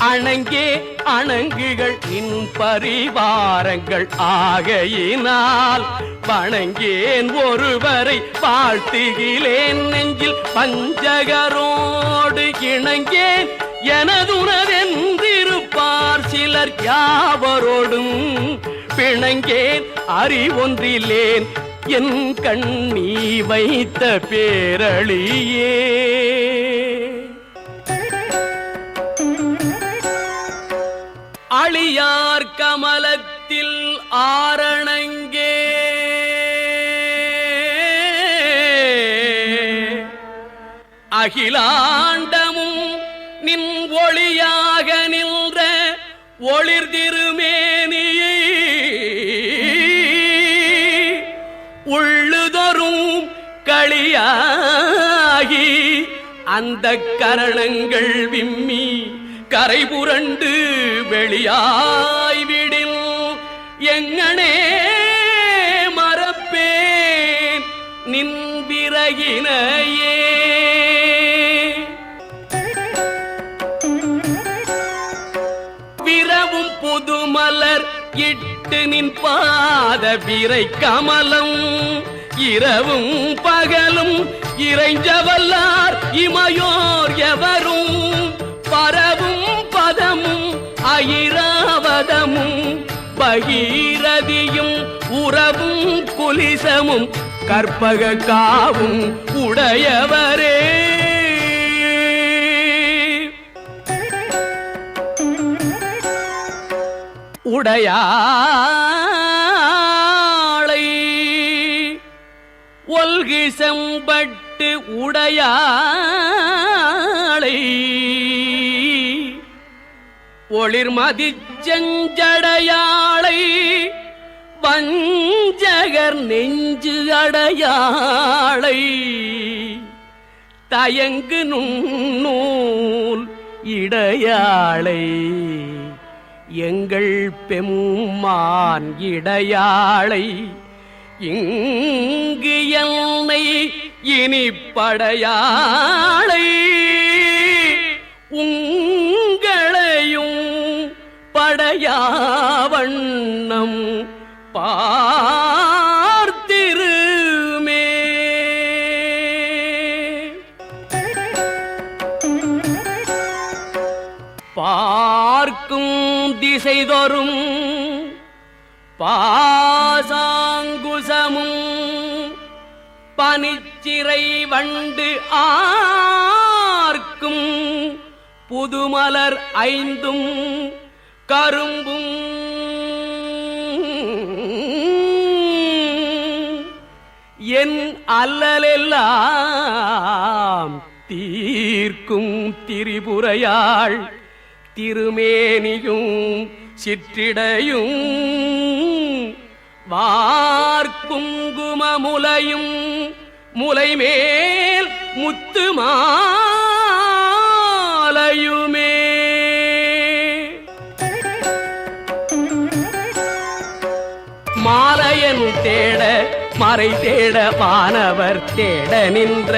அணங்கே அணங்குகள் இன் பரிவாரங்கள் ஆகையினால் வணங்கேன் ஒருவரை வாழ்த்துகிலேன் நெஞ்சில் பஞ்சகரோடு இணங்கேன் எனதுனதென்றிருப்பார் சிலர் யாவரோடும் பிணங்கேன் அறிவொன்றிலேன் என் கண்ணி வைத்த பேரழியே. கமலத்தில் ஆரணங்கே. அகிலாண்டமும் நின் ஒளியாக நின்ற ஒளிர்திருமேனியை. உள்ளுதொரும் களியாகி அந்த கரணங்கள் விம்மி கரை புரண்டு வெளியாய்விடில் எங்கனே மறப்பேன் நின்பிறகினையே விரவும் புதுமலர் இட்டு நின் பாத விரை கமலம். இரவும் பகலும் இறைஞ்சவல்லார் இமையோர் எவரும் பகீரதியும் உறவும் குலிசமும் கற்பக காவும் உடையவரே. உடையாளை ஒல்கு செம்பட்டு உடையாளை ஒளிர்மதி செஞ்சடையாளை வஞ்சகர் நெஞ்சு அடையாளை தயங்கு நுண்ணூல் இடையாளை எங்கள் பெம்மான் இடையாளை இங்கு என்னை இனிப்படையாளை உங்களையும் வண்ணம் பார்த்திருமே. பார்க்கும் திசைதொறும் பாசாங்குசமும் பனிச்சிறை வண்டு ஆர்க்கும் புதுமலர் ஐந்தும் கரும்பும். என் அல்லலெல்லாம் தீர்க்கும் திரிபுரையாள் திருமேனியும் சிற்றிடையும். வார்க்குங்குமமுலையும் முலைமேல் முத்துமா மாலையன் தேட மறை தேட மாணவர் தேட நின்ற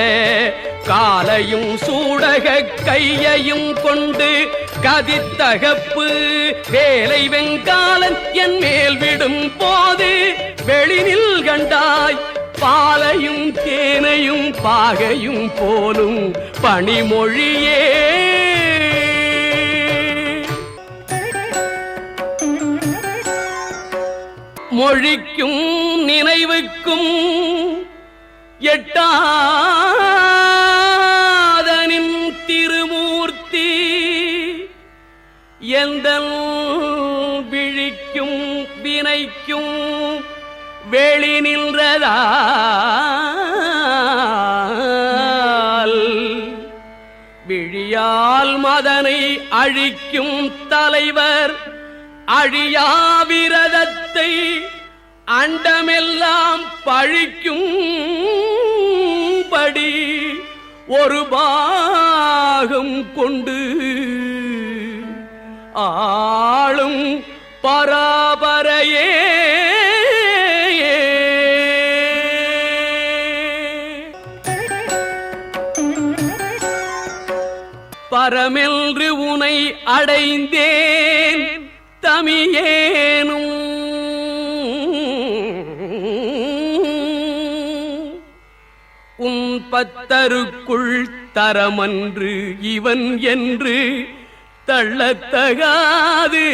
காலையும் சூடக கையையும் கொண்டு கதித்தகப்பு வேலை வெங்காலன் என் மேல் விடும் போது வெளினில் கண்டாய் பாலையும் தேனையும் பாகையும் போலும் பனிமொழியே மொழிக்கும் நினைவுக்கும் எட்டாதனின் திருமூர்த்தி எந்த விழிக்கும் வினைக்கும் வெளி நின்றதா விழியால் மதனை அழிக்கும் தலைவர் அழியாவிரதத்தை அண்டமெல்லாம் பழிக்கும் படி ஒரு பாகம் கொண்டு ஆளும் பராபரையே. பரமென்று உனை அடைந்தேன். தமியேனும் உன் பத்தருக்குள் தரமன்று இவன் என்று தள்ளத்தகாது.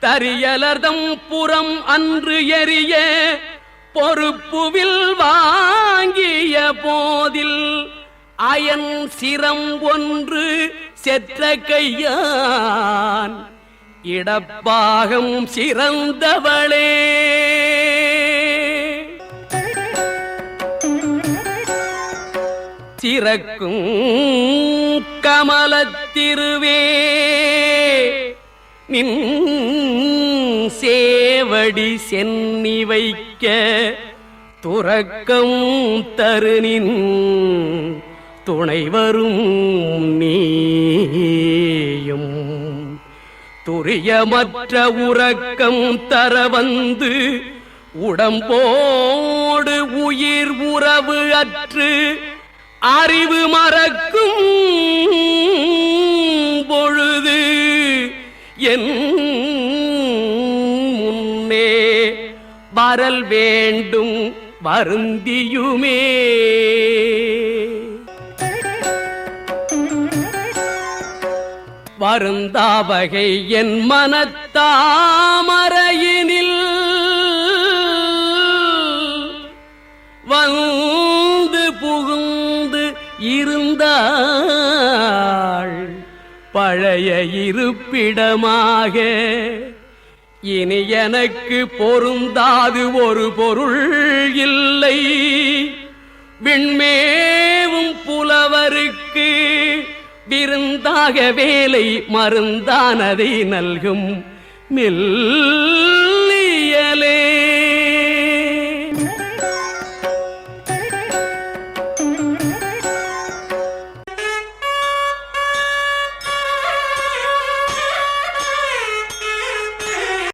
தரியலர்தம் புறம் அன்று எரிய பொறுப்புவில் வாங்கிய போதில் அயன் சிரம் ஒன்று செற்ற கையான் இடப்பாகம் சிறந்தவளே. சிறக்கும் கமலத்திருவே நின் சேவடி சென்னி வைக்க துறக்கம் தருநின் துணை வரும் நீயும். துரியமற்ற உறக்கம் தர வந்து உடம்போடு உயிர் உறவு அற்று அறிவு மறக்கும் பொழுது என் முன்னே வரல் வேண்டும் வருந்தியுமே. அருந்தாவகை என் மனத்தாமரையினில் வந்து புகுந்து இருந்தாள் பழைய இருப்பிடமாக. இனி எனக்கு பொருந்தாது ஒரு பொருள் இல்லை. விண்மேவும் புலவருக்கு விருந்தாக வேலை மருந்தானதை நல்கும் மில்